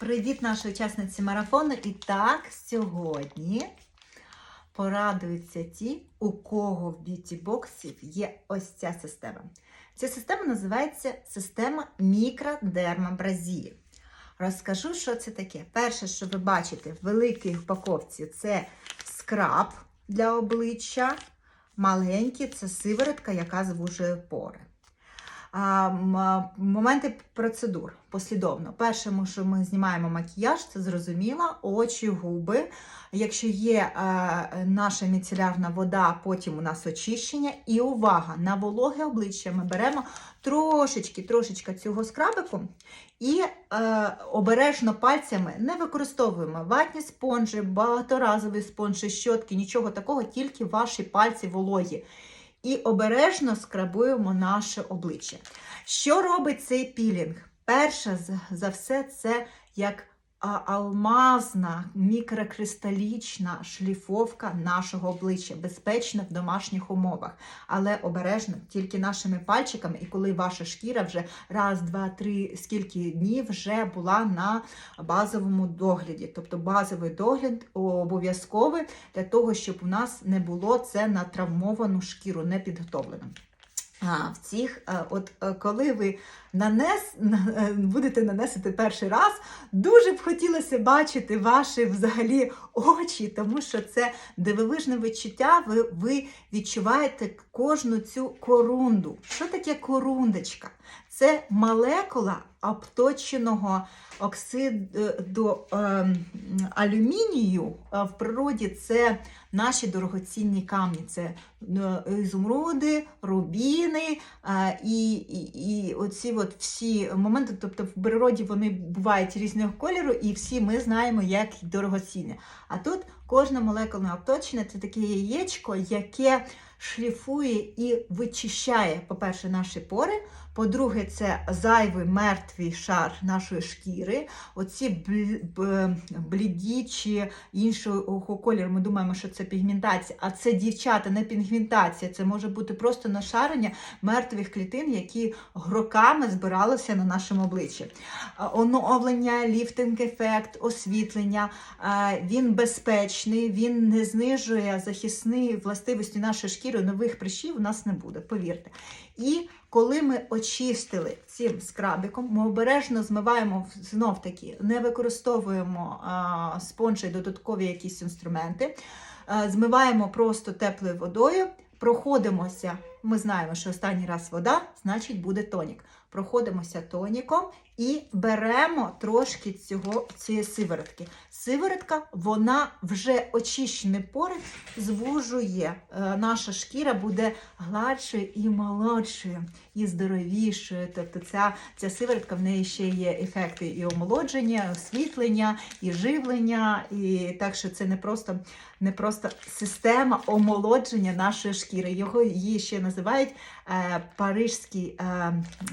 Привіт, наші учасниці марафону. І так, сьогодні порадуються ті, у кого в б'юті-боксі є ось ця система. Ця система називається система мікродермабразії. Розкажу, що це таке. Перше, що ви бачите в великій упаковці, це скраб для обличчя. Маленький це сиворотка, яка звужує пори. Моменти процедур послідовно. Першому, що ми знімаємо макіяж, це зрозуміло, очі, губи. Якщо є е, наша міцелярна вода, потім у нас очищення. І увага! На вологе обличчя ми беремо трошечки, трошечки цього скрабику і е, обережно пальцями не використовуємо ватні спонжі, багаторазові спонжі, щотки, нічого такого, тільки ваші пальці вологі. І обережно скрабуємо наше обличчя. Що робить цей пілінг? Перше за все, це як алмазна мікрокристалічна шліфовка нашого обличчя, безпечно в домашніх умовах, але обережно тільки нашими пальчиками, і коли ваша шкіра вже раз, два, три, скільки днів вже була на базовому догляді. Тобто базовий догляд обов'язковий для того, щоб у нас не було це на травмовану шкіру, не підготовлену. А, в цих, е, от е, коли ви нанес, е, будете нанесити перший раз, дуже б хотілося бачити ваші взагалі очі, тому що це дивовижне відчуття, ви, ви відчуваєте кожну цю корунду. Що таке корундочка? Це молекула обточеного оксиду е, алюмінію. В природі це наші дорогоцінні камні. Це е, ізумруди, рубіни е, і, і, і оці от всі моменти. Тобто в природі вони бувають різного кольору, і всі ми знаємо, як дорогоцінні. А тут кожна молекулна обточення це таке яєчко, яке шліфує і вичищає, по-перше, наші пори. По-друге, це зайвий мертвий шар нашої шкіри. Оці бліді чи іншого кольору, ми думаємо, що це пігментація, а це дівчата, не пігментація. Це може бути просто нашарення мертвих клітин, які роками збиралися на нашому обличчі. Оновлення, ліфтинг-ефект, освітлення. Він безпечний, він не знижує захисні властивості нашої шкіри, нових прищів у нас не буде, повірте. І коли ми очистили цим скрабиком, ми обережно змиваємо знов таки, не використовуємо а, спонжі додаткові якісь інструменти. А, змиваємо просто теплою водою, проходимося. Ми знаємо, що останній раз вода, значить буде тонік. Проходимося тоніком і беремо трошки цього, цієї сиворотки. Сиворотка, вона вже очищені пори звужує. Е, Наша шкіра буде гладшою і молодшою, і здоровішою. Тобто ця, ця сиворотка в неї ще є ефекти і омолодження, і освітлення, і живлення. І так що це не просто, не просто система омолодження нашої шкіри. Його її ще називають е, парижський е,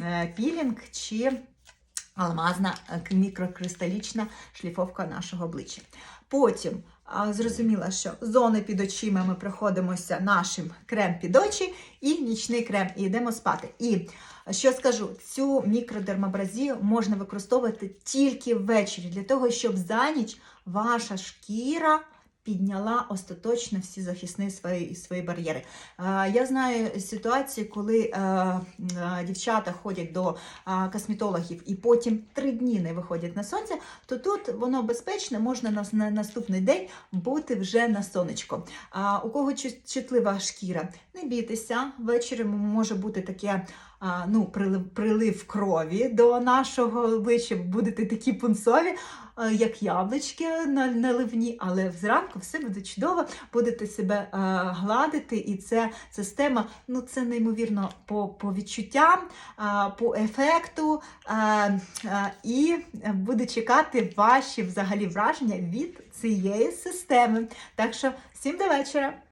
е, пілінг чи алмазна мікрокристалічна шліфовка нашого обличчя. Потім а, зрозуміло, що зони під очима ми проходимося нашим крем під очі і нічний крем, і йдемо спати. І що скажу, цю мікродермабразію можна використовувати тільки ввечері, для того, щоб за ніч ваша шкіра підняла остаточно всі захисні свої, свої бар'єри. Е, Я знаю ситуації, коли е, е, дівчата ходять до косметологів і потім три дні не виходять на сонце, то тут воно безпечне, можна на, на наступний день бути вже на сонечко. А у кого чутлива шкіра, не бійтеся, ввечері може бути таке. а, Ну, прилив, прилив крові до нашого обличчя, будете такі пунцові, як яблучки наливні, але зранку все буде чудово, будете себе гладити, і це система, ну це неймовірно по, по відчуттям, по ефекту, і буде чекати ваші взагалі враження від цієї системи. Так що всім до вечора!